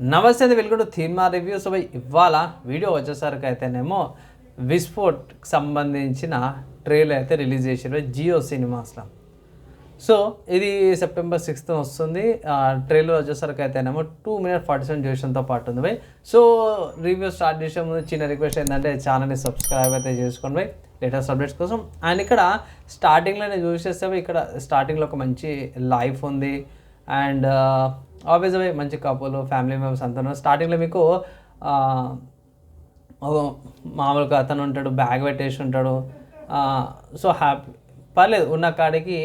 నమస్తే వెలుగుడు టు థీమా రివ్యూస్ బై ఇవాళ వీడియో వచ్చేసరికి అయితేనేమో విస్ఫోట్కి సంబంధించిన ట్రైలర్ అయితే రిలీజ్ చేసారు జియో సినిమాస్లో సో ఇది సెప్టెంబర్ సిక్స్త్ వస్తుంది. ట్రైలర్ వచ్చేసరికి అయితేనేమో టూ మినిట్ ఫార్టీ సెవెన్ డ్యూరేషన్తో పాటు ఉంది బై. సో రివ్యూ స్టార్ట్ చేసే ముందు చిన్న రిక్వెస్ట్ ఏంటంటే ఛానల్ని సబ్స్క్రైబ్ అయితే చేసుకోండి బై. లేటెస్ట్ అప్డేట్స్ కోసం. అండ్ ఇక్కడ స్టార్టింగ్లోనే చూసేస్తే ఇక్కడ స్టార్టింగ్లో ఒక మంచి లైఫ్ ఉంది. అండ్ ఆబ్వియస్ బై మంచి కపుల్ ఫ్యామిలీ మెంబర్స్ అంతా స్టార్టింగ్లో మీకు ఒక మామూలుగా అతను ఉంటాడు బ్యాగ్ పెట్టేసి ఉంటాడు. సో హ్యాపీ పర్లేదు ఉన్న కాడికి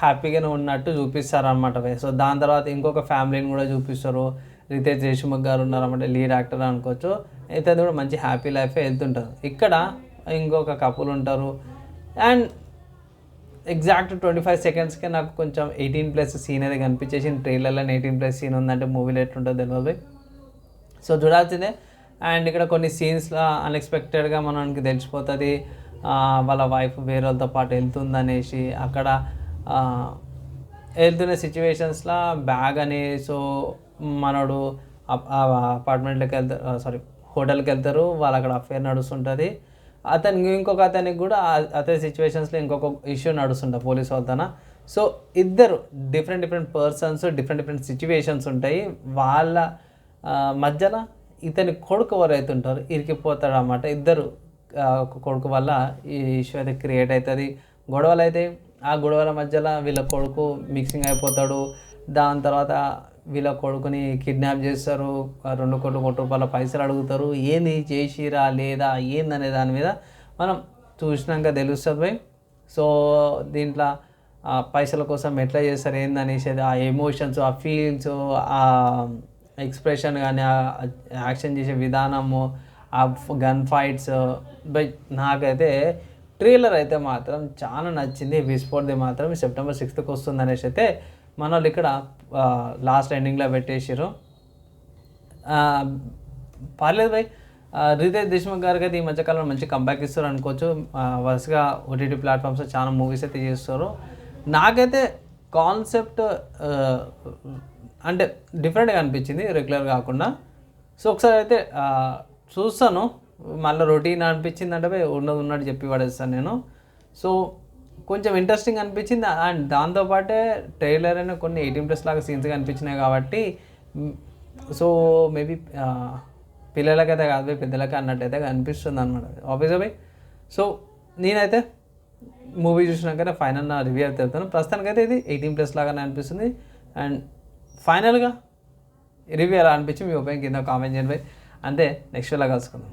హ్యాపీగానే ఉన్నట్టు చూపిస్తారు అనమాట సో దాని తర్వాత ఇంకొక ఫ్యామిలీని కూడా చూపిస్తారు. రితేష్ దేశ్ముఖ్ గారు ఉన్నారన్నమాట లీడ్ యాక్టర్ అనుకోవచ్చు. అయితే కూడా మంచి హ్యాపీ లైఫే వెళ్తుంటారు ఇక్కడ ఇంకొక కపుల్ ఉంటారు. అండ్ ఎగ్జాక్ట్ ట్వంటీ ఫైవ్ సెకండ్స్కే నాకు కొంచెం ఎయిటీన్ ప్లస్ సీన్ అనేది కనిపించేసి ట్రైలర్లో ఎయిటీన్ ప్లస్ సీన్ ఉందంటే మూవీలో ఎట్లుంటుంది తెలియదు సో చూడాల్సిందే. అండ్ ఇక్కడ కొన్ని సీన్స్లో అన్ఎక్స్పెక్టెడ్గా మనకి తెలిసిపోతుంది. వాళ్ళ వైఫ్ వేరే వాళ్ళతో పాటు వెళ్తుందనేసి అక్కడ వెళ్తున్న సిచ్యువేషన్స్లో బ్యాగ్ అని సో మనోడు అపార్ట్మెంట్లోకి వెళ్తారు సారీ హోటల్కి వెళ్తారు. వాళ్ళు అక్కడ అఫేర్ నడుస్తుంటుంది. అతనికి ఇంకొక అతనికి కూడా ఆ- అదే సిచ్యువేషన్స్లో ఇంకొక ఇష్యూ నడుస్తుంటా పోలీస్ వాళ్ళతోన సో ఇద్దరు different different persons different different situations ఉంటాయి. వాళ్ళ మధ్యన ఇతని కొడుకు ఎవరైతే ఉంటారు ఇరికిపోతాడు అన్నమాట. ఇద్దరు కొడుకు వల్ల ఈ ఇష్యూ అయితే క్రియేట్ అవుతుంది. గొడవలు అయితే ఆ గొడవల మధ్యలో వీళ్ళ కొడుకు మిక్సింగ్ అయిపోతాడు. దాని తర్వాత వీళ్ళ కొడుకుని కిడ్నాప్ చేస్తారు రెండు కోట్ల కోట్ల రూపాయల పైసలు అడుగుతారు. ఏంది? చేసిరా లేదా? ఏందనే దాని మీద మనం చూసినాక తెలుస్తుంది భయ్. సో దీంట్లో ఆ పైసల కోసం ఎట్లా చేస్తారు ఏందనేసి ఆ ఎమోషన్స్ ఆ ఫీలింగ్స్ ఆ ఎక్స్ప్రెషన్ కానీ ఆ యాక్షన్ చేసే విధానము ఆ గన్ ఫైట్స్ బై నాకైతే ట్రైలర్ అయితే మాత్రం చాలా నచ్చింది. విస్ఫోట్ది మాత్రం సెప్టెంబర్ సిక్స్త్కి వస్తుంది అనేసి అయితే మన వాళ్ళు ఇక్కడ లాస్ట్ ఎండింగ్లో పెట్టేసారు పర్లేదు భయ్. ఆ, రితేష్ దేశ్ముఖ్ గారికి అయితే ఈ మధ్యకాలంలో మంచి కంబ్యాక్ ఇస్తారు అనుకోవచ్చు. వరుసగా ఓటీటీ ప్లాట్ఫామ్స్లో చాలా మూవీస్ అయితే చేస్తారు. నాకైతే కాన్సెప్ట్ అంటే డిఫరెంట్గా అనిపించింది రెగ్యులర్ కాకుండా. సో ఒకసారి అయితే చూస్తాను. మళ్ళీ రొటీన్ అనిపించింది అంటే భయ్ ఉన్నది ఉన్నట్టు చెప్పి పడేస్తాను నేను. సో కొంచెం ఇంట్రెస్టింగ్ అనిపించింది. అండ్ దాంతోపాటే ట్రైలర్ అయినా కొన్ని ఎయిటీన్ ప్లస్ లాగా సీన్స్ కనిపించినాయి కాబట్టి సో మేబీ పిల్లలకైతే కాదు భయ్, పెద్దలకి అన్నట్టయితే అనిపిస్తుంది అనమాట ఆఫీస్ బై. సో నేనైతే మూవీ చూసినాకనే ఫైనల్ నా రివ్యూ అయితే చెప్తాను. ప్రస్తుతానికైతే ఇది ఎయిటీన్ ప్లస్ లాగానే అనిపిస్తుంది. అండ్ ఫైనల్గా రివ్యూ ఎలా అనిపించి మీ ఒపీనియన్ కింద కామెంట్ చేయండి బై. అంతే నెక్స్ట్ ఇలా కలుసుకుందాం.